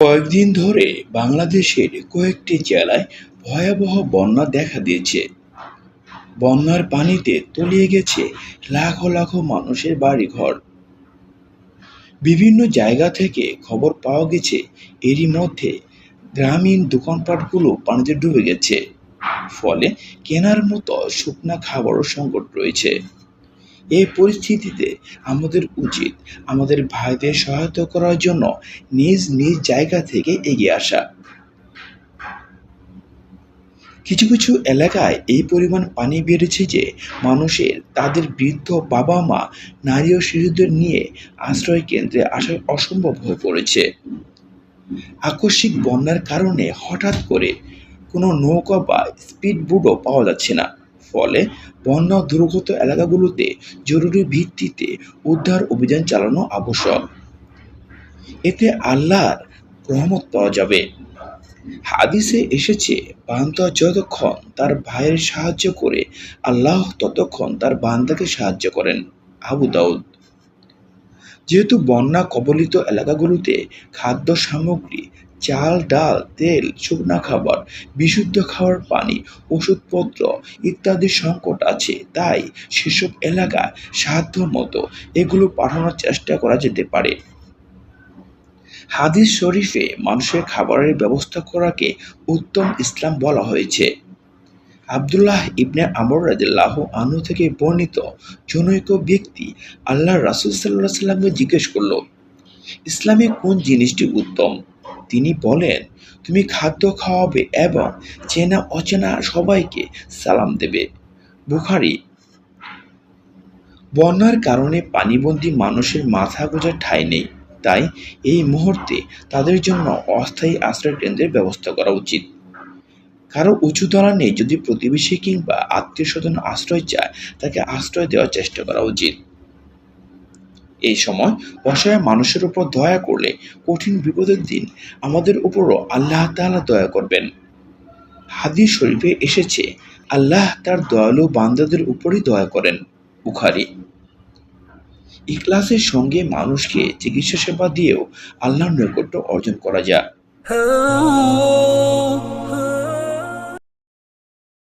কয়েকদিন ধরে বাংলাদেশের কয়েকটি জেলায় ভয়াবহ বন্যা দেখা দিয়েছে। বন্যার পানিতে তলিয়ে গেছে লাখো লাখো মানুষের বাড়িঘর। বিভিন্ন জায়গা থেকে খবর পাওয়া গেছে, এরই মধ্যে গ্রামীণ দোকানপাটগুলো পানিতে ডুবে গেছে। ফলে কেনার মতো শুকনা খাবারও সংকট রয়েছে। এই পরিস্থিতিতে আমাদের উচিত আমাদের ভাইদের সহায়তা করার জন্য নিজ নিজ জায়গা থেকে এগিয়ে আসা। কিছু কিছু এলাকায় এই পরিমাণ পানি বেড়েছে যে মানুষের তাদের বৃদ্ধ বাবা মা নারী ও শিশুদের নিয়ে আশ্রয় কেন্দ্রে আসা অসম্ভব হয়ে পড়েছে। আকস্মিক বন্যার কারণে হঠাৎ করে কোনো নৌকা বা স্পিড বোটও পাওয়া যাচ্ছে না। ফলে বন্যা দুর্গত এলাকাগুলোতে জরুরি ভিত্তিতে উদ্ধার অভিযান চালানো আবশ্যক। এতে আল্লাহর রহমত পাওয়া যাবে। হাদিসে এসেছে, বান্দা যতক্ষণ তার ভাইয়ের সাহায্য করে, আল্লাহ ততক্ষণ তার বান্দাকে সাহায্য করেন। আবু দাউদ। যেহেতু বন্যা কবলিত এলাকাগুলোতে খাদ্য সামগ্রী চাল, ডাল, তেল, শুকনা খাবার, বিশুদ্ধ খাওয়ার পানি, ওষুধপত্র ইত্যাদির সংকট আছে। তাই সেসব এলাকা সাধ্য মতো এগুলো পাঠানোর চেষ্টা করা যেতে পারে। হাদিস শরীফে মানুষের খাবারের ব্যবস্থা করাকে উত্তম ইসলাম বলা হয়েছে। আবদুল্লাহ ইবনে আমর রাদিল্লাহ আনু থেকে বর্ণিত জনৈক ব্যক্তি আল্লাহ রাসুল সাল্লাহ সাল্লামকে জিজ্ঞেস করল, ইসলামে কোন জিনিসটি উত্তম? তিনি বলেন, তুমি খাদ্য খাওয়াবে এবং চেনা অচেনা সবাইকে সালাম দেবে। বুখারি। বন্যার কারণে পানিবন্দী মানুষের মাথা গোজার ঠাঁই নেই। তাই এই মুহূর্তে তাদের জন্য অস্থায়ী আশ্রয় কেন্দ্রের ব্যবস্থা করা উচিত। কারও উঁচু নেই যদি প্রতিবেশী কিংবা আত্মীয় স্বজন আশ্রয় চায়, তাকে আশ্রয় দেওয়ার চেষ্টা করা উচিত। এই সময় অসহায় মানুষের উপর দয়া করলে কঠিন বিপদের দিন আমাদের উপরও আল্লাহ তাআলা দয়া করবেন। হাদিস শরীফে এসেছে, আল্লাহ তার দয়ালু বান্দাদের উপরই দয়া করেন। বুখারি। ইখলাসের সঙ্গে মানুষকে চিকিৎসা সেবা দিয়েও আল্লাহর নৈকট্য অর্জন করা যায়।